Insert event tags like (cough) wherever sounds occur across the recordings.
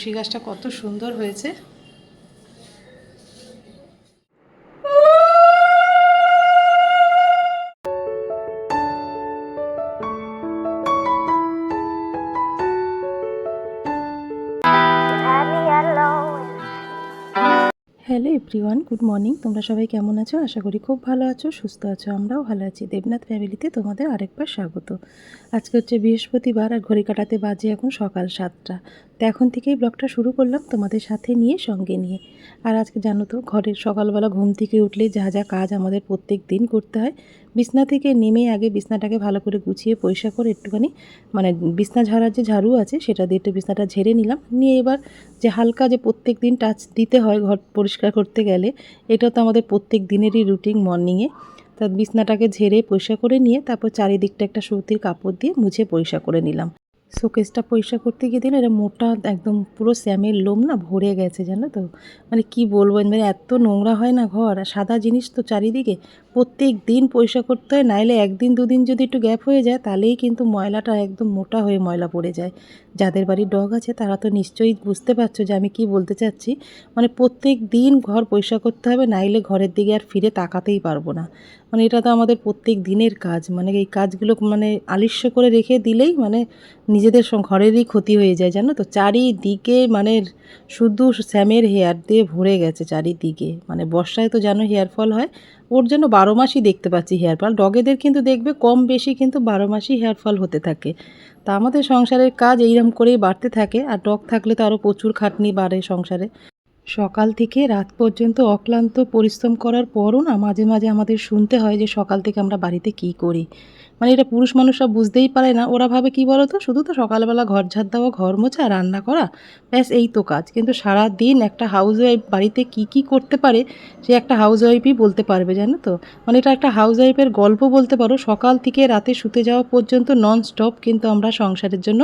তুলসী গাছটা কত সুন্দর হয়েছে। হ্যালো এভরিওয়ান গুড মর্নিং তোমরা সবাই কেমন আছো? আশা করি খুব ভালো আছো, সুস্থ আছো, আমরাও ভালো আছি। দেবনাথ ফ্যামিলিতে তোমাদের আরেকবার স্বাগত। আজকে হচ্ছে বৃহস্পতিবার আর ঘড়ি কাটাতে বাজে এখন সকাল সাতটা। তো এখন থেকেই ব্লগটা শুরু করলাম তোমাদের সাথে নিয়ে, সঙ্গে নিয়ে। আর আজকে জানো তো, ঘরের সকালবেলা ঘুম থেকে উঠলে যা যা কাজ আমাদের প্রত্যেক দিন করতে হয়। বিছনা থেকে নেমে আগে বিছনাটাকে ভালো করে গুছিয়ে পরিষ্কার করে একটুখানি মানে বিছনা ঝাড়ার যে ঝাড়ু আছে সেটা দিয়ে একটু বিছনাটা ঝেড়ে নিলাম। নিয়ে এবার যে হালকা যে প্রত্যেক দিন টাচ দিতে হয় ঘর পরিষ্কার করতে গেলে, এটা তো আমাদের প্রত্যেক দিনেরই রুটিন মর্নিংয়ে। তা বিছনাটাকে ঝেড়ে পরিষ্কার করে নিয়ে, তারপর চারিদিকটা একটা সুতির কাপড় দিয়ে মুছে পরিষ্কার করে নিলাম। শোকেসটা পরিষ্কার করতে গিয়ে দিলে এটা মোটা, একদম পুরো স্যামের লোম না ভরে গেছে, জানো তো? মানে কি বলব? মানে এত নোংরা হয় না ঘর সাদা জিনিস তো চারিদিকে প্রত্যেক দিন পরিষ্কার করতে হয়, নাইলে একদিন দুদিন যদি একটু গ্যাপ হয়ে যায়, তাহলেই কিন্তু ময়লাটা একদম মোটা হয়ে ময়লা পড়ে যায়। যাদের বাড়ির ডগ আছে, তারা তো নিশ্চয়ই বুঝতে পারছ যে আমি কি বলতে চাচ্ছি। মানে প্রত্যেক দিন ঘর পরিষ্কার করতে হবে, নাইলে ঘরের দিকে আর ফিরে তাকাতেই পারব না। মানে এটা তো আমাদের প্রত্যেক দিনের কাজ। মানে এই কাজগুলো মানে আলিস্য করে রেখে দিলেই মানে নিজেদের ঘরেরই ক্ষতি হয়ে যায়, জানো তো? চারিদিকে মানে শুধু স্যামের হেয়ার দিয়ে ভরে গেছে চারিদিকে। মানে বর্ষায় তো জানো হেয়ার ফল হয় ওর জন্য বারো মাসই দেখতে পাচ্ছি হেয়ার ফল। ডগেদের কিন্তু দেখবে কম বেশি কিন্তু বারো মাসই হেয়ার ফল হতে থাকে। তা আমাদের সংসারের কাজ এইরকম করেই বাড়তে থাকে, আর ডগ থাকলে তো আরও প্রচুর খাটনি বাড়ে সংসারে। সকাল থেকে রাত পর্যন্ত অক্লান্ত পরিশ্রম করার পরও না মাঝে মাঝে আমাদের শুনতে হয় যে সকাল থেকে আমরা বাড়িতে কী করি। মানে এটা পুরুষ মানুষরা বুঝতেই পারে না। ওরা ভাবে কি বলো তো শুধু তো সকালবেলা ঘর ঝাড় দেওয়া, ঘর মোছা, রান্না করা। ব্যাস, এই তো কাজ। কিন্তু সারা দিন একটা হাউস ওয়াইফ বাড়িতে কি কি করতে পারে, সে একটা হাউস ওয়াইফই বলতে পারবে, জানো তো? মানে এটা একটা হাউস ওয়াইফের গল্প বলতে পারো। সকাল থেকে রাতে শুতে যাওয়া পর্যন্ত নন স্টপ কিন্তু আমরা সংসারের জন্য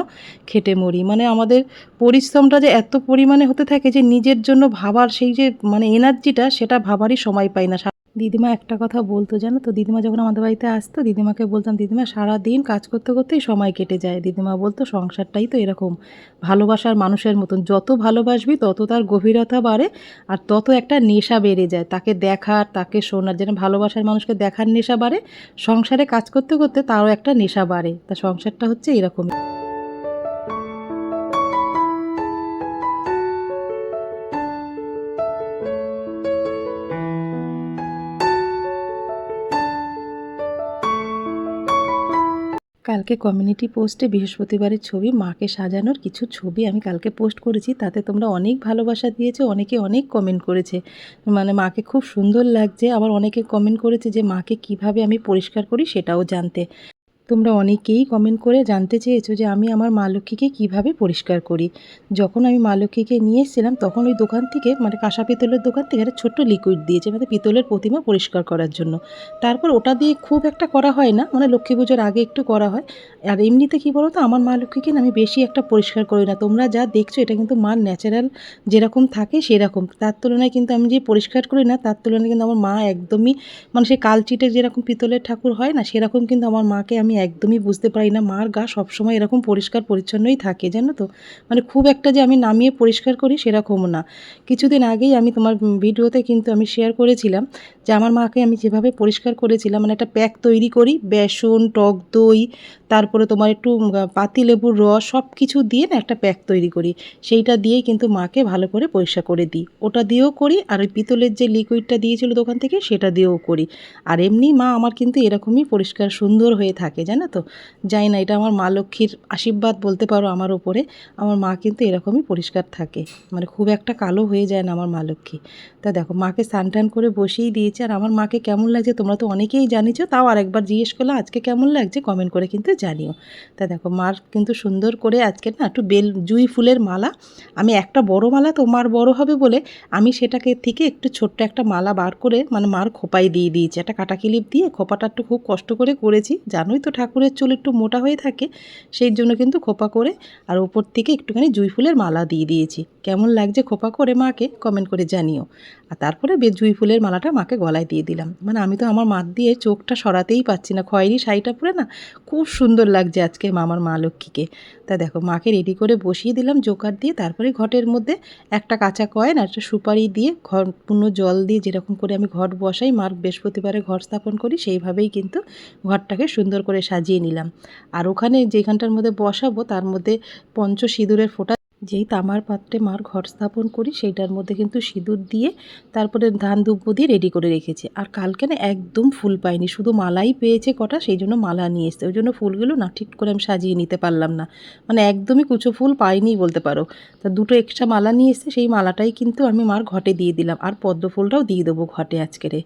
খেটে মরি। মানে আমাদের পরিশ্রমটা যে এত পরিমাণে হতে থাকে যে নিজের জন্য ভাবার সেই যে মানে এনার্জিটা সেটা ভাবারই সময় পাই না। দিদিমা একটা কথা বলতো, জানো তো? দিদিমা যখন আমাদের বাড়িতে আসতো, দিদিমাকে বলতাম, দিদিমা সারা দিন কাজ করতে করতেই সময় কেটে যায়। দিদিমা বলতো, সংসারটাই তো এরকম। ভালোবাসার মানুষের মতন যত ভালোবাসবি, তত তার গভীরতা বাড়ে আর তত একটা নেশা বেড়ে যায়। তাকে দেখার, তাকে শোনার, যেন ভালোবাসার মানুষকে দেখার নেশা বাড়ে, সংসারে কাজ করতে করতে তারও একটা নেশা বাড়ে। তা সংসারটা হচ্ছে এরকমই। কালকে কমিউনিটি পোস্টে বৃহস্পতিবারের ছবি, মাকে সাজানোর কিছু ছবি আমি কালকে পোস্ট করেছি। তাতে তোমরা অনেক ভালোবাসা দিয়েছে, অনেকে অনেক কমেন্ট করেছে। মানে মাকে খুব সুন্দর লাগছে। আবার অনেকে কমেন্ট করেছে যে মাকে কীভাবে আমি পরিষ্কার করি সেটাও জানতে। তোমরা অনেকেই কমেন্ট করে জানতে চেয়েছো যে আমি আমার মা লক্ষ্মীকে কীভাবে পরিষ্কার করি। যখন আমি মা লক্ষ্মীকে নিয়ে এসেছিলাম, তখন ওই দোকান থেকে মানে কাঁসা পিতলের দোকান থেকে একটা ছোট্ট লিকুইড দিয়েছে মানে পিতলের প্রতিমা পরিষ্কার করার জন্য। তারপর ওটা দিয়ে খুব একটা করা হয় না মানে লক্ষ্মী পুজোর আগে একটু করা হয়। আর এমনিতে কী বলো তো আমার মা লক্ষ্মীকে আমি বেশি একটা পরিষ্কার করি না। তোমরা যা দেখছ, এটা কিন্তু মার ন্যাচারাল যেরকম থাকে সেরকম। তার তুলনায় কিন্তু আমি যে পরিষ্কার করি না, তার তুলনায় কিন্তু আমার মা একদমই মানে সেই কালচিটে যেরকম পিতলের ঠাকুর হয় না, সেরকম কিন্তু আমার মাকে আমি একদমই বুঝতে পারি না, মার গা সবসময় এরকম পরিষ্কার পরিচ্ছন্নই থাকে, জানো তো? মানে খুব একটা যে আমি নামিয়ে পরিষ্কার করি সেরকমও না। কিছুদিন আগেই আমি তোমার ভিডিওতে কিন্তু আমি শেয়ার করেছিলাম যে আমার মাকে আমি যেভাবে পরিষ্কার করেছিলাম মানে একটা প্যাক তৈরি করি, বেসন, টক দই, তারপরে তোমার একটু পাতি লেবুর রস সব কিছু দিয়ে না একটা প্যাক তৈরি করি। সেইটা দিয়েই কিন্তু মাকে ভালো করে পরিষ্কার করে দিই। ওটা দিয়েও করি, আর ওই পিতলের যে লিকুইডটা দিয়েছিল দোকান থেকে সেটা দিয়েও করি। আর এমনি মা আমার কিন্তু এরকমই পরিষ্কার সুন্দর হয়ে থাকে জানো তো? জানি না, এটা আমার মা লক্ষ্মীর আশীর্বাদ বলতে পারো আমার ওপরে আমার মা কিন্তু এরকমই পরিষ্কার থাকে। মানে খুব একটা কালো হয়ে যায় না আমার মা লক্ষ্মী। তা দেখো, মাকে স্নান টান করে বসিয়ে দিয়েছে। আর আমার মাকে কেমন লাগছে তোমরা তো অনেকেই জানিছো, তাও আরেকবার জিজ্ঞেস করলে আজকে কেমন লাগছে? কমেন্ট করে কিন্তু জানিও। তা দেখো, মার কিন্তু সুন্দর করে আজকে না একটু বেল, জুই ফুলের মালা। আমি একটা বড় মালা তো মার বড় হবে বলে আমি সেটাকে থেকে একটু ছোট্ট একটা মালা বার করে মানে মার খোপায় দিয়ে দিয়েছি। একটা কাটা কিলিপ দিয়ে খোপাটা একটু খুব কষ্ট করে করেছি, জানোই তো ঠাকুরের চুল একটু মোটা হয়ে থাকে, সেই জন্য কিন্তু খোপা করে আর ওপর থেকে একটুখানি জুই ফুলের মালা দিয়ে দিয়েছি। কেমন লাগছে খোপা করে মাকে কমেন্ট করে জানিও। আর তারপরে জুই ফুলের মালাটা মাকে গলায় দিয়ে দিলাম। মানে আমি তো আমার মাত দিয়ে চোখটা সরাতেই পাচ্ছি না, খয়েরি শাড়িটা পরে না খুব সুন্দর লাগছে আজকে মামার মা লক্ষ্মীকে। তা দেখো, মাকে রেডি করে বসিয়ে দিলাম জোকার দিয়ে, তারপরে ঘটের মধ্যে একটা কাঁচা কয়েন আর একটা সুপারি দিয়ে ঘর পূর্ণ জল দিয়ে যেরকম করে আমি ঘট বসাই মার বৃহস্পতিবারে ঘর স্থাপন করি, সেইভাবেই কিন্তু ঘরটাকে সুন্দর করে সাজিয়ে নিলাম। আর ওখানে যেখানটার মধ্যে বসাবো, তার মধ্যে পঞ্চ সিঁদুরের ফোঁটা, যেই তামার পাত্রে মার ঘর স্থাপন করি, সেইটার মধ্যে কিন্তু সিঁদুর দিয়ে তারপরে ধান দুব্বো দিয়ে রেডি করে রেখেছি। আর কালকে না একদম ফুল পাইনি, শুধু মালাই পেয়েছে কটা, সেই জন্য মালা নিয়ে এসছে। ওই জন্য ফুলগুলো না ঠিক করে আমি সাজিয়ে নিতে পারলাম না। মানে একদমই কুচো ফুল পাইনি বলতে পারো। তা দুটো এক্সট্রা মালা নিয়ে এসছে, সেই মালাটাই কিন্তু আমি মার ঘটে দিয়ে দিলাম। আর পদ্ম ফুলটাও দিয়ে দেবো ঘটে আজকেরে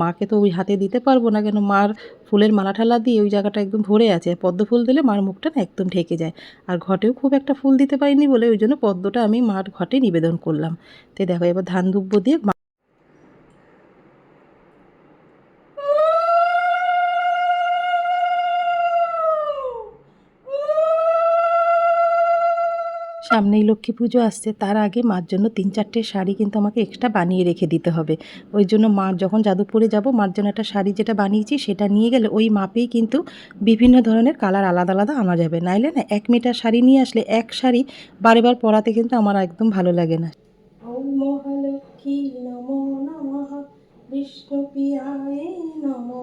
মাকে তো ওই হাতে দিতে পারব না কেন, মার ফুলের মালা ঠালা দিয়ে ওই জায়গাটা একদম ভরে আছে। পদ্ম ফুল দিলে মার মুখটা না একদম ঢেকে যায়। আর ঘটেও খুব একটা ফুল দিতে পারিনি বলে ওই জন্য পদ্মটা আমি মার ঘটে নিবেদন করলাম। তো দেখো, এবার ধান দুব্ব দিয়ে সামনেই লক্ষ্মী পুজো আসছে, তার আগে মার জন্য তিন চারটে শাড়ি কিন্তু আমাকে এক্সট্রা বানিয়ে রেখে দিতে হবে। ওই জন্য মা যখন যাদবপুরে যাব, মার জন্য একটা শাড়ি যেটা বানিয়েছি, সেটা নিয়ে গেলে ওই মাপেই কিন্তু বিভিন্ন ধরনের কালার আলাদা আলাদা আনা যাবে। নাইলে না, এক মিটার শাড়ি নিয়ে আসলে এক শাড়ি বারেবার পরাতে কিন্তু আমার একদম ভালো লাগে না। মহালক্ষ্মী নমো নমঃ। নমঃ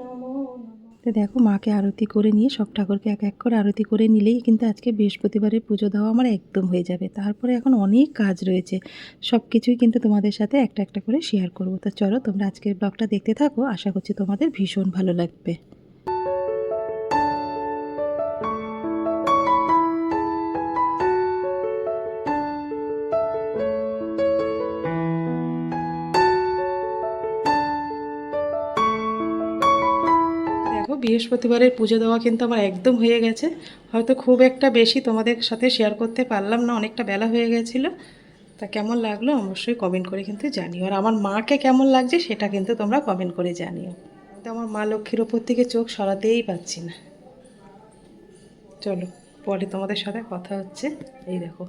নমো নমঃ। তো দেখো মাকে আরতি করে নিয়ে সব ঠাকুরকে এক এক করে আরতি করে নিলেই কিন্তু আজকে বৃহস্পতিবারের পুজো দেওয়া আমার একদম হয়ে যাবে। তারপরে এখন অনেক কাজ রয়েছে। সব কিছুই কিন্তু তোমাদের সাথে একটা একটা করে শেয়ার করব। তো চলো তোমরা আজকের ব্লগটা দেখতে থাকো। আশা করছি তোমাদের ভীষণ ভালো লাগবে। বৃহস্পতিবারের পুজো দেওয়া কিন্তু আমার একদম হয়ে গেছে। হয়তো খুব একটা বেশি তোমাদের সাথে শেয়ার করতে পারলাম না অনেকটা বেলা হয়ে গেছিল। তা কেমন লাগল অবশ্যই কমেন্ট করে কিন্তু জানিও। আর আমার মাকে কেমন লাগছে সেটা কিন্তু তোমরা কমেন্ট করে জানিও। তো আমার মা লক্ষ্মীর ওপর থেকে চোখ সরাতেই পাচ্ছি না। চলো পরে তোমাদের সাথে কথা হচ্ছে। এই দেখো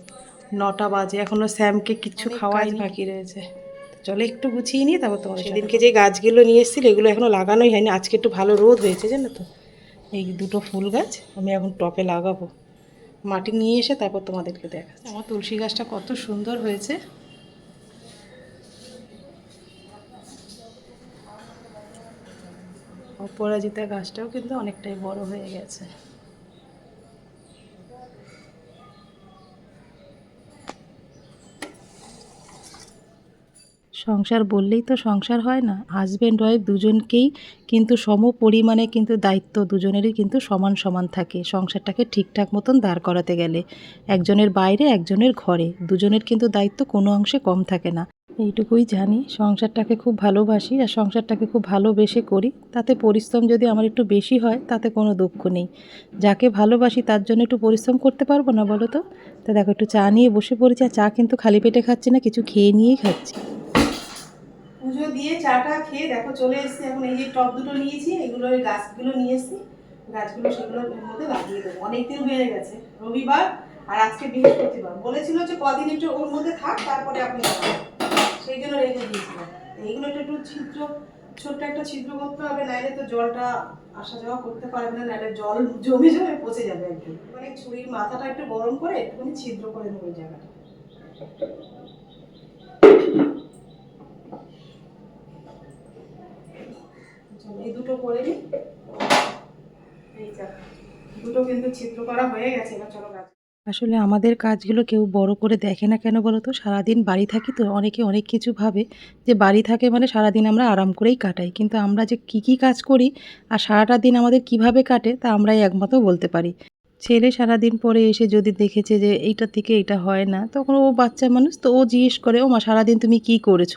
নটা বাজে এখনও স্যামকে কিচ্ছু খাওয়াই বাকি রয়েছে। চলো একটু গুছিয়ে নিয়ে তারপর তোমার সেদিনকে যে গাছগুলো নিয়ে এসেছিল এগুলো এখনও লাগানোই হয়নি। আজকে একটু ভালো রোদ হয়েছে জানো তো? এই দুটো ফুল গাছ আমি এখন টপে লাগাবো। মাটি নিয়ে এসে তারপর তোমাদেরকে দেখাচ্ছি। আমার তুলসী গাছটা কত সুন্দর হয়েছে। অপরাজিতা গাছটাও কিন্তু অনেকটাই বড় হয়ে গেছে। সংসার বললেই তো সংসার হয় না। হাজব্যান্ড ওয়াইফ দুজনকেই কিন্তু সম পরিমাণে কিন্তু দায়িত্ব, দুজনেরই কিন্তু সমান সমান থাকে। সংসারটাকে ঠিকঠাক মতন দাঁড় করাতে গেলে একজনের বাইরে, একজনের ঘরে। দুজনের কিন্তু দায়িত্ব কোনো অংশে কম থাকে না। এইটুকুই জানি। সংসারটাকে খুব ভালোবাসি আর সংসারটাকে খুব ভালোবেসে করি। তাতে পরিশ্রম যদি আমার একটু বেশি হয়, তাতে কোনো দুঃখ নেই। যাকে ভালোবাসি তার জন্য একটু পরিশ্রম করতে পারব না বলো তো? তা দেখো, একটু চা নিয়ে বসে পড়েছি আর চা কিন্তু খালি পেটে খাচ্ছি না, কিছু খেয়ে নিয়েই খাচ্ছি। পুজো দিয়ে চাটা খেয়ে দেখো চলে এসেছি। এখন এই যে টব দুটো নিয়েছি, এগুলো ওই গাছগুলো নিয়ে এসেছি। গাছগুলো সেগুলোর মধ্যে লাগিয়ে দেবো। অনেকদিন হয়ে গেছে, রবিবার আর আজকে বৃহস্পতিবার। বলেছিল যে কদিন একটু ওর মধ্যে থাক, তারপরে আপনি সেই জন্য রেখে দিয়েছিলাম। এইগুলো একটু একটু ছিদ্র, ছোট্ট একটা ছিদ্র করতে হবে, নাইলে তো জলটা আসা যাওয়া করতে পারবে না, নাইলে জল জমে জমে পচে যাবে একদম। মানে ছুরির মাথাটা একটু গরম করে একটুখানি ছিদ্র করে নেব জায়গাটা চলো, এই দুটো করে নিই দুটো কিন্তু ছিদ্র করা হয়ে গেছে, এবার চলো গাছ আসলে আমাদের কাজগুলো কেউ বড় করে দেখে না কেন বলো তো? সারাদিন বাড়ি থাকি তো, অনেকে অনেক কিছু ভাবে যে বাড়ি থাকে মানে সারাদিন আমরা আরাম করেই কাটাই। কিন্তু আমরা যে কী কী কাজ করি আর সারাটা দিন আমাদের কীভাবে কাটে তা আমরাই একমাত্র বলতে পারি। ছেলে সারাদিন পরে এসে যদি দেখেছে যে এইটার থেকে এটা হয় না, তখন ও বাচ্চা মানুষ তো ও জিজ্ঞেস করে ও মা সারাদিন তুমি কি করেছ?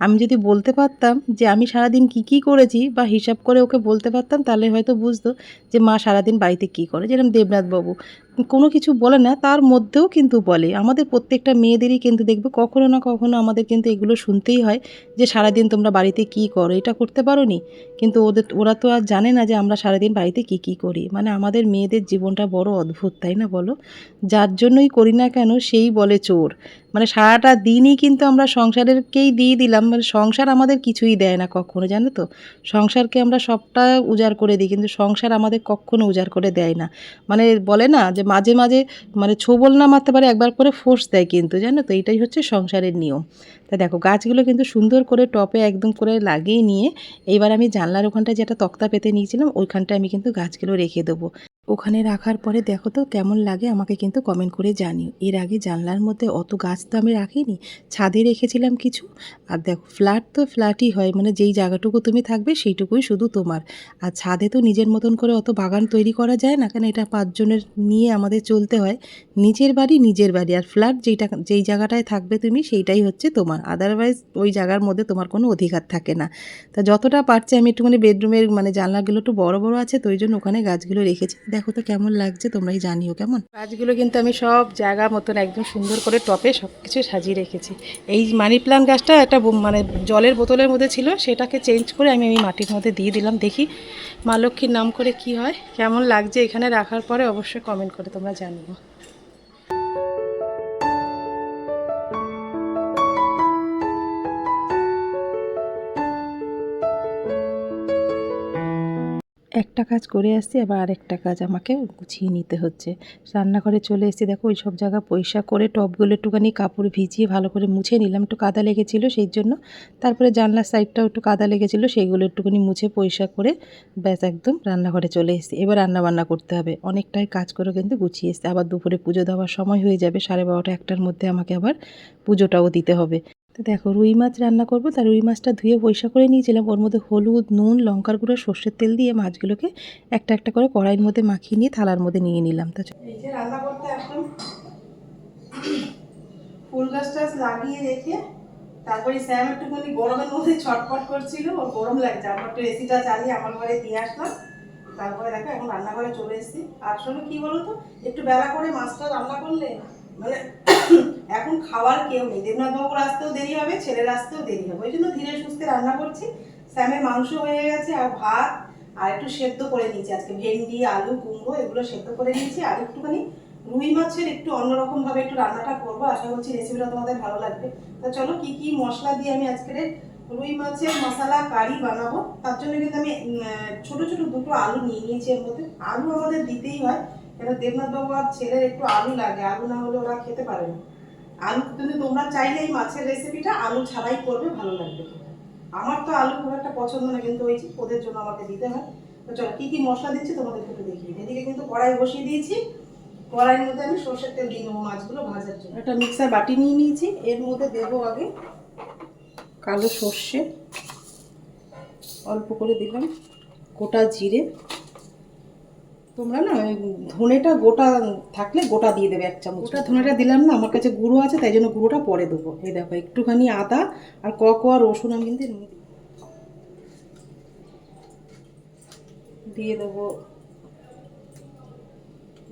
আমি যদি বলতে পারতাম যে আমি সারাদিন কি কি করেছি বা হিসাব করে ওকে বলতে পারতাম, তাহলে হয়তো বুঝতো যে মা সারাদিন বাড়িতে কি করে। যেরকম দেবনাথবাবু, কোনো কিছু বলে না, তার মধ্যেও কিন্তু বলে। আমাদের প্রত্যেকটা মেয়েদেরই কিন্তু দেখবে কখনো না কখনো আমাদের কিন্তু এগুলো শুনতেই হয় যে সারাদিন তোমরা বাড়িতে কি করো, এটা করতে পারো নি কিন্তু ওদের, ওরা তো আর জানে না যে আমরা সারাদিন বাড়িতে কি কি করি। মানে আমাদের মেয়েদের জীবনটা বড় অদ্ভুত, তাই না বলো? যার জন্যই করি না কেন, সেই বলে চোর। মানে সারাটা দিনই কিন্তু আমরা সংসারেরকেই দিয়ে দিলাম মানে সংসার আমাদের কিছুই দেয় না কখনো, জানো তো? সংসারকে আমরা সবটা উজাড় করে দিই, কিন্তু সংসার আমাদের কখনো উজাড় করে দেয় না। মানে বলে না যে মাঝে মাঝে মানে ছোবল না মারতে পারে, একবার করে ফোর্স দেয় কিন্তু, জানো তো? এটাই হচ্ছে সংসারের নিয়ম। তা দেখো, গাছগুলো কিন্তু সুন্দর করে টপে একদম করে লাগিয়ে নিয়ে, এইবার আমি জানলার ওখানটায় যেটা তক্তা পেতে নিয়েছিলাম, ওইখানটায় আমি কিন্তু গাছগুলো রেখে দেবো। ওখানে রাখার পরে দেখো তো কেমন লাগে, আমাকে কিন্তু কমেন্ট করে জানিও। এর আগে জানলার মধ্যে অত গাছ তো আমি রাখিনি, ছাদে রেখেছিলাম কিছু, আর দেখো ফ্ল্যাট তো ফ্ল্যাটই হয় মানে যেই জায়গাটুকু তুমি থাকবে সেইটুকুই শুধু তোমার। আর ছাদে তো নিজের মতন করে অত বাগান তৈরি করা যায় না কারণ এটা পাঁচজনের নিয়ে আমাদের চলতে হয়। নিজের বাড়ি নিজের বাড়ি, আর ফ্ল্যাট যেইটা, যেই জায়গাটায় থাকবে তুমি সেইটাই হচ্ছে তোমার। আদারওয়াইজ ওই জায়গার মধ্যে তোমার কোনো অধিকার থাকে না। তা যতটা পারছি আমি একটুখানি বেডরুমের মানে জানলাগুলো একটু বড় বড় আছে, তো ওই জন্য ওখানে গাছগুলো রেখেছি। দেখো তো কেমন লাগছে, তোমরাই জানিও কেমন? গাছগুলো কিন্তু আমি সব জায়গা মতন একদম সুন্দর করে টপে সব কিছু সাজিয়ে রেখেছি। এই মানি প্লান্ট গাছটা একটা মানে জলের বোতলের মধ্যে ছিল, সেটাকে চেঞ্জ করে আমি এই মাটির মধ্যে দিয়ে দিলাম। দেখি মা লক্ষ্মীর নাম করে কি হয়, কেমন লাগছে এখানে রাখার পরে অবশ্যই কমেন্ট করে তোমরা জানিও। একটা কাজ করে আসছি, আবার আরেকটা কাজ আমাকে গুছিয়ে নিতে হচ্ছে। রান্নাঘরে চলে এসেছি, দেখো ওই সব জায়গা পয়সা করে টপগুলো একটুখানি কাপড় ভিজিয়ে ভালো করে মুছে নিলাম। একটু কাদা লেগেছিল সেই জন্য। তারপরে জানলার সাইডটাও একটু কাদা লেগেছিল সেইগুলো একটুখানি মুছে পয়সা করে ব্যাস একদম রান্নাঘরে চলে এসেছি। এবার রান্না বান্না করতে হবে। অনেকটাই কাজ করে কিন্তু গুছিয়ে এসেছি। আবার দুপুরে পুজো দেওয়ার সময় হয়ে যাবে, সাড়ে বারোটা একটার মধ্যে আমাকে আবার পুজোটাও দিতে হবে। তো দেখো, রুই মাছ রান্না করব তার রুই মাছটা ধুয়ে পয়সা করে নিয়েছিলাম। ওর মধ্যে হলুদ, নুন, লঙ্কার গুঁড়ো, সর্ষের তেল দিয়ে মাছগুলোকে একটা একটা করে কড়াইয়ের মধ্যে মাখিয়ে নিয়ে থালার মধ্যে নিয়ে নিলাম। তো রান্না করতে একদম ফুল গাছ লাগিয়ে রেখে তারপরে স্যাম একটুখানি গরমের মধ্যে ছটফট করছিল, ওর গরম লাগছে। আমার একটু এসিটা চালিয়ে আমার ঘরে দিয়ে আসলাম। তারপরে দেখো এখন রান্নাঘরে চলে এসেছি। আসলে কি বলো তো একটু বেলা করে মাছটা রান্না করলে মানে (coughs) এখন খাওয়ার কেউ নেই। দেবনাথ বাবুর আসতেও দেরি হবে, ছেলের আসতেও দেরি হবে। ওই জন্য ধীরে সুস্থে রান্না করছি। স্যামের মাংস হয়ে গেছে, আর ভাত, আর একটু সেদ্ধ করে নিয়েছি। আজকে ভেন্ডি, আলু, কুমড়ো এগুলো সেদ্ধ করে নিয়েছি। আর একটুখানি রুই মাছের একটু অন্যরকম ভাবে একটু রান্নাটা করব। আশা করছি রেসিপিটা তোমাদের ভালো লাগবে। তা চলো, কি কি মশলা দিয়ে আমি আজকের রুই মাছের মশলা কারি বানাবো? তার জন্য কিন্তু আমি ছোট ছোট দুটো আলু নিয়ে নিয়েছি এর মধ্যে। আলু আমাদের দিতেই হয়। কেন দেবনাথ বাবু আর ছেলের একটু আলু লাগে, আলু না হলে ওরা খেতে পারে না। আলু কিন্তু তোমরা চাইলে এই মাছের রেসিপিটা আলু ছাড়াই করবে, ভালো লাগবে আমার তো আলু খুব একটা পছন্দ না, কিন্তু ওই ওদের জন্য আমাকে দিতে হয়। তো চলো, কী কী মশলা দিচ্ছি তোমাদের একটু দেখিয়ে এদিকে কিন্তু কড়াই বসিয়ে দিয়েছি। কড়াইয়ের মধ্যে আমি সর্ষের তেল দিয়ে নেব মাছগুলো ভাজার জন্য। একটা মিক্সার বাটি নিয়ে নিয়েছি। এর মধ্যে দেবো আগে কালো সর্ষে। অল্প করে দিলাম গোটা জিরে। তোমরা না ধনেটা গোটা থাকলে গোটা দিয়ে দেবে এক চামচ। গোটা ধনেটা দিলাম না, আমার কাছে গুঁড়ো আছে, তাই জন্য গুঁড়োটা পরে দেবো। এই দেখো, একটুখানি আদা আর ক কোয়া রসুন আমি কিন্তু দিয়ে দেবো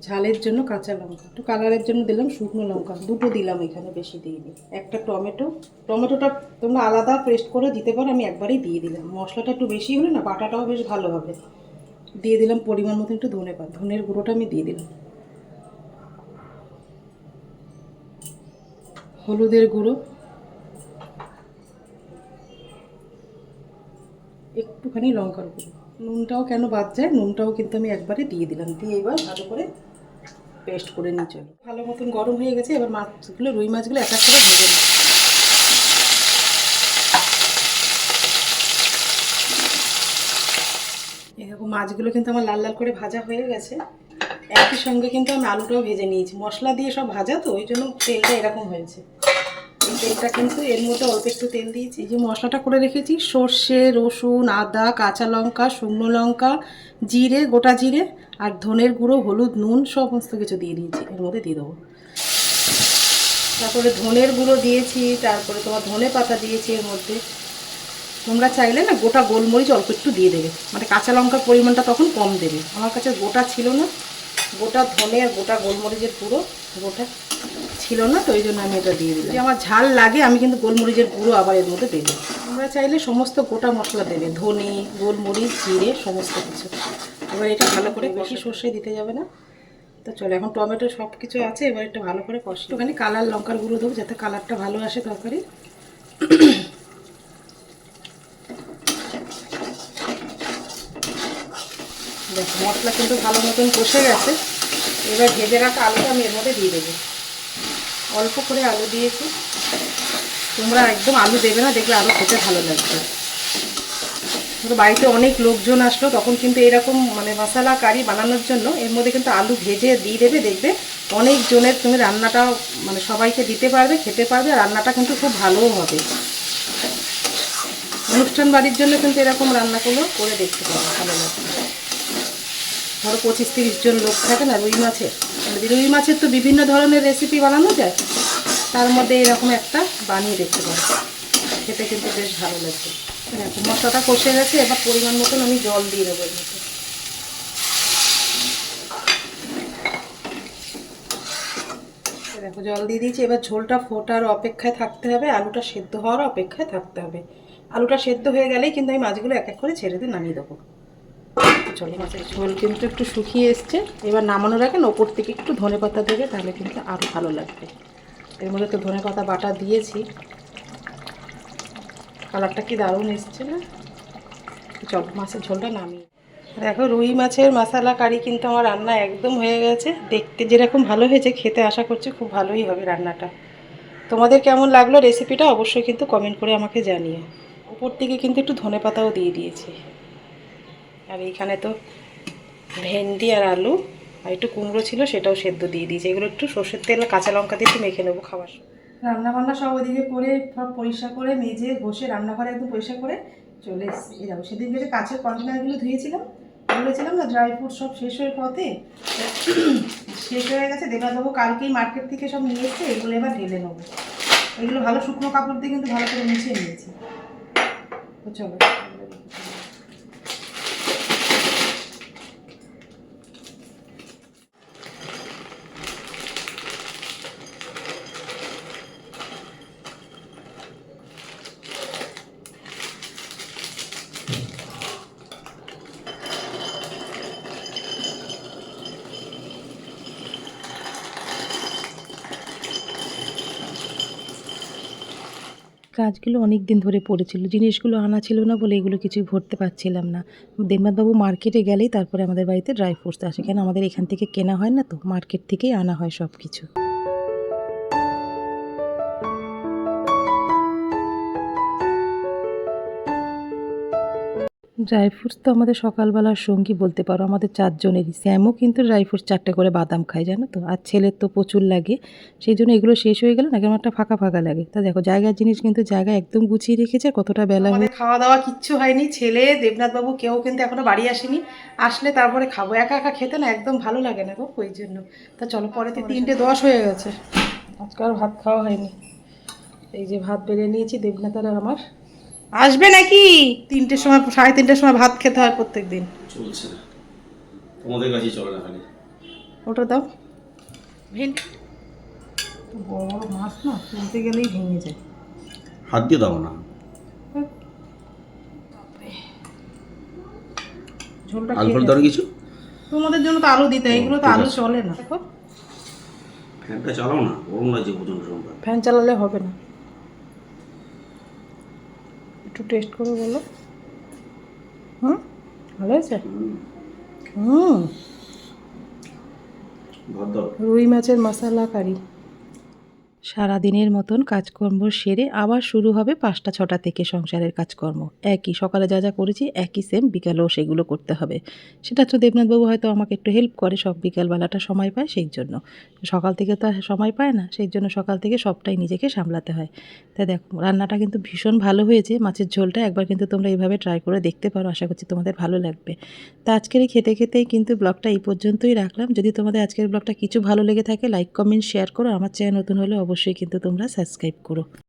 ঝালের জন্য কাঁচা লঙ্কা। একটু কালারের জন্য দিলাম শুকনো লঙ্কা, দুটো দিলাম এখানে, বেশি দিইনি। একটা টমেটো। টমেটোটা তোমরা আলাদা পেস্ট করে দিতে পারো, আমি একবারেই দিয়ে দিলাম। মশলাটা একটু বেশি হলে না, বাটাটাও বেশ ভালো হবে। দিয়ে দিলাম পরিমাণ মতো একটু ধনে পাতা। ধনের গুঁড়োটা আমি দিয়ে দিলাম। হলুদের গুঁড়ো। একটুখানি লঙ্কার গুঁড়ো। নুনটাও কেন বাদ যায়? নুনটাও কিন্তু আমি একবারে দিয়ে দিলাম। দিয়ে এবার ভালো করে পেস্ট করে নিয়ে চলো। ভালো মতন গরম হয়ে গেছে। এবার মাছগুলো, রুই মাছগুলো এক এক করে ভেজে নিই এরকম মাছগুলো কিন্তু আমার লাল লাল করে ভাজা হয়ে গেছে। একই সঙ্গে কিন্তু আমি আলুটাও ভেজে নিয়েছি। মশলা দিয়ে সব ভাজা তো, ওই জন্য তেলটা এরকম হয়েছে। তেলটা কিন্তু এর মধ্যে অল্প একটু তেল দিয়েছি। যে মশলাটা করে রেখেছি, সর্ষে, রসুন, আদা, কাঁচা লঙ্কা, শুকনো লঙ্কা, জিরে, গোটা জিরে আর ধনের গুঁড়ো, হলুদ, নুন সমস্ত কিছু দিয়ে দিয়েছি। এর মধ্যে দিয়ে দেবো। তারপরে ধনের গুঁড়ো দিয়েছি, তারপরে তোমার ধনে পাতা দিয়েছি এর মধ্যে। তোমরা চাইলে না গোটা গোলমরিচ অল্প একটু দিয়ে দেবে। মানে কাঁচা লঙ্কার পরিমাণটা তখন কম দেবে। আমার কাছে গোটা ছিল না। গোটা ধনে আর গোটা গোলমরিচের গুঁড়ো গোটা ছিল না, তো ওই জন্য আমি এটা দিয়ে দিলাম। আমার ঝাল লাগে, আমি কিন্তু গোলমরিচের গুঁড়ো আবার এর মধ্যে দেবো। তোমরা চাইলে সমস্ত গোটা মশলা দেবে। ধনে, গোলমরিচ, জিরে, সমস্ত কিছু। এবার এটা ভালো করে বেশি সর্ষে দিতে যাবে না। তো চলো, এখন টমেটো সব কিছু আছে, এবার একটু ভালো করে কষি। একটুখানি কালার লঙ্কার গুঁড়ো দেবো, যাতে কালারটা ভালো আসে তরকারি। দেখো, মশলা কিন্তু ভালো মতন কষে গেছে। এবার ভেজে রাখা আলুটা আমি এর মধ্যে দিয়ে দেবো। অল্প করে আলু দিয়েছি। তোমরা একদম আলু দেবে না, দেখলে আলু খেতে ভালো লাগবে। বাড়িতে অনেক লোকজন আসলো, তখন কিন্তু এরকম মানে মশলা কারি বানানোর জন্য এর মধ্যে কিন্তু আলু ভেজে দিয়ে দেবে, দেখবে অনেক জনের তুমি রান্নাটাও মানে সবাইকে দিতে পারবে, খেতে পারবে রান্নাটা কিন্তু খুব ভালোও হবে। অনুষ্ঠান বাড়ির জন্য কিন্তু এরকম রান্নাগুলো করে দেখতে পারো, ভালো লাগবে। ধরো পঁচিশ তিরিশ জন লোক থাকে না, রুই মাছের। রুই মাছের তো বিভিন্ন ধরনের রেসিপি বানানো যায়। তার মধ্যে এরকম একটা বানিয়ে দেখতে পারো। খেতে কিন্তু বেশ ভালো দেখো, মশলাটা কষে গেছে, এবার পরিমাণ মতন আমি জল দিয়ে দেবো দেখো, জল দিয়ে দিয়েছি। এবার ঝোলটা ফোটার অপেক্ষায় থাকতে হবে। আলুটা সেদ্ধ হওয়ার অপেক্ষায় থাকতে হবে। আলুটা সেদ্ধ হয়ে গেলেই কিন্তু আমি মাছগুলো এক এক করে ছেড়ে দিয়ে নামিয়ে দেবো। চলো মাছের ঝোল কিন্তু একটু শুকিয়ে এসছে। এবার নামানোর আগে ওপর থেকে একটু ধনে পাতা দেবে, তাহলে কিন্তু আরও ভালো লাগবে। এর মধ্যে তো ধনে পাতা বাটা দিয়েছি। কালারটা কি দারুণ এসছে না? চলো মাছের ঝোলটা নামিয়ে দেখো, রুই মাছের মশলা কারি কিন্তু আমার রান্না একদম হয়ে গেছে। দেখতে যেরকম ভালো হয়েছে, খেতে আশা করছি খুব ভালোই হবে রান্নাটা। তোমাদের কেমন লাগল রেসিপিটা অবশ্যই কিন্তু কমেন্ট করে আমাকে জানিও। উপর থেকে কিন্তু একটু ধনে পাতাও দিয়ে দিয়েছি। আর এইখানে তো ভেন্ডি আর আলু, আর একটু কুমড়ো ছিল সেটাও সেদ্ধ দিয়ে দিয়েছি। এগুলো একটু সর্ষের তেল কাঁচা লঙ্কা দিয়ে একটু মেখে নেব খাবার রান্না বান্না সব ওদিকে করে সব পরিষ্কার করে মেজে বসে রান্নাঘরে একদম পরিষ্কার করে চলে এসেছি। যাব সেদিন যে কাছের কন্টেনারগুলো ধুয়েছিলাম, বলেছিলাম না ড্রাই ফ্রুট সব শেষ হয়ে পথে শেষ হয়ে গেছে দেখা দেবো কালকেই মার্কেট থেকে সব নিয়ে এসছে, এগুলো এবার ঢেলে নেব। এগুলো ভালো শুকনো কাপড় দিয়ে কিন্তু ভালো করে মুছিয়ে নিয়েছি। তো চলো। কাজগুলো অনেক দিন ধরে পড়েছিল। জিনিসগুলো আনা ছিল না বলে এগুলো কিছুই ভরতে পারছিলাম না। দেবনাথবাবু মার্কেটে গেলেই তারপরে আমাদের বাড়িতে ড্রাই ফ্রুটস আসে। কেন? আমাদের এখান থেকে কেনা হয় না তো? মার্কেট থেকেই আনা হয় সব কিছু ড্রাই ফ্রুটস তো আমাদের সকালবেলার সঙ্গী বলতে পারো। আমাদের চারজনেরই। স্যামও কিন্তু ড্রাই ফ্রুটস চারটে করে বাদাম খায় জানো তো? আর ছেলের তো প্রচুর লাগে। সেই জন্য এগুলো শেষ হয়ে গেল না কেমন একটা ফাঁকা ফাঁকা লাগে। তা দেখো জায়গার জিনিস কিন্তু জায়গা একদম গুছিয়ে রেখেছে কতটা বেলা হয়ে খাওয়া দাওয়া কিচ্ছু হয়নি। ছেলে দেবনাথ বাবু কেউ কিন্তু এখনও বাড়ি আসেনি। আসলে তারপরে খাব। একা একা খেতে না একদম ভালো লাগে না গো ওই জন্য। তা চলো পরে তো তিনটে দশ হয়ে গেছে। আজকে আর ভাত খাওয়া হয়নি। এই যে ভাত বেড়ে নিয়েছি দেবনাথ আর আমার। আসবে নাকি? তিনটের সময় সাড়ে তিনটের সময় ভাত খেতে হয় প্রত্যেক দিন চলছে না। তোমাদের কাছেই চলে না খালি। ওটা দাও। ভেন্ডি বড় বড় মাছ না তুলতে গেলেই ভেঙে যায়। হাত দিয়ে দাও না। ঝোলটা আলু কিছু? তোমাদের জন্য তো আলু দিতে এগুলো তো আলু চলে না। দেখো। ফ্যানটা চালাও না গরম লাগছে প্রচণ্ড ফ্যান চালালে হবে না। একটু টেস্ট করে বলো। হুম? ভালো হয়েছে? হুম। রুই মাছের মশলা কারি। সারাদিনের মতন কাজকর্ম সেরে আবার শুরু হবে পাঁচটা, ছটা থেকে সংসারের কাজকর্ম। একই সকালে যা যা করেছি, একই সেম বিকালেও সেগুলো করতে হবে। সেটা তো দেবনাথবাবু হয়তো আমাকে একটু হেল্প করে, সব বিকালবেলাটা সময় পায় সেই জন্য। সকাল থেকে তো সময় পায় না, সেই জন্য সকাল থেকে সবটাই নিজেকে সামলাতে হয়। তাই দেখো, রান্নাটা কিন্তু ভীষণ ভালো হয়েছে, মাছের ঝোলটা একবার কিন্তু তোমরা এইভাবে ট্রাই করে দেখতে পারো, আশা করছি তোমাদের ভালো লাগবে। তা আজকের এই খেতে খেতেই কিন্তু ব্লগটা এই পর্যন্তই রাখলাম। যদি তোমাদের আজকের ব্লগটা কিছু ভালো লেগে থাকে লাইক কমেন্ট শেয়ার করো। আমার চ্যানেল নতুন হলে অবশ্যই কিন্তু তোমরা সাবস্ক্রাইব করো।